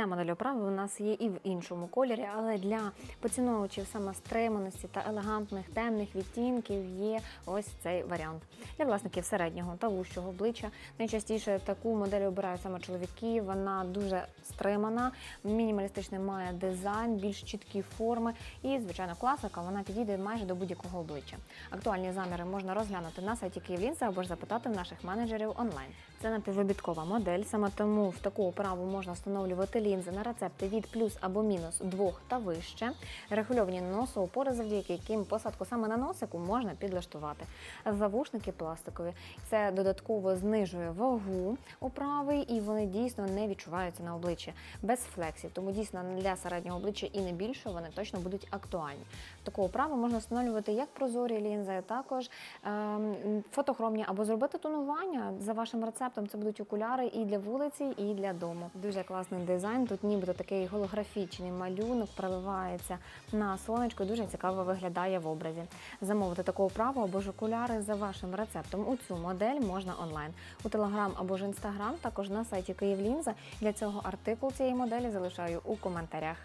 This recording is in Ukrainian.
Ця модель оправи у нас є і в іншому кольорі, але для поціновувачів саме стриманості та елегантних темних відтінків є ось цей варіант. Для власників середнього та вущого обличчя найчастіше таку модель обирають саме чоловіки. Вона дуже стримана, мінімалістичний має дизайн, більш чіткі форми і, звичайно, класика. Вона підійде майже до будь-якого обличчя. Актуальні заміри можна розглянути на сайті Київлінса або ж запитати в наших менеджерів онлайн. Це напіввибіткова модель, саме тому в таку оправу можна встановлювати лінзи на рецепти від плюс або мінус двох та вище. Регульовані носоупори, завдяки яким посадку саме на носику можна підлаштувати. Завушники пластикові. Це додатково знижує вагу оправи, і вони дійсно не відчуваються на обличчі без флексів. Тому дійсно для середнього обличчя і не більше вони точно будуть актуальні. Таку оправу можна встановлювати як прозорі лінзи, а також ем, фотохромні або зробити тонування за вашим рецептом. Це будуть окуляри і для вулиці, і для дому. Дуже класний дизайн. Тут нібито такий голографічний малюнок проливається на сонечко. і Дуже цікаво виглядає в образі. Замовити таку оправу або ж окуляри за вашим рецептом. У цю модель можна онлайн у Телеграм або ж Інстаграм, також на сайті Київлінза. Для цього артикул цієї моделі залишаю у коментарях.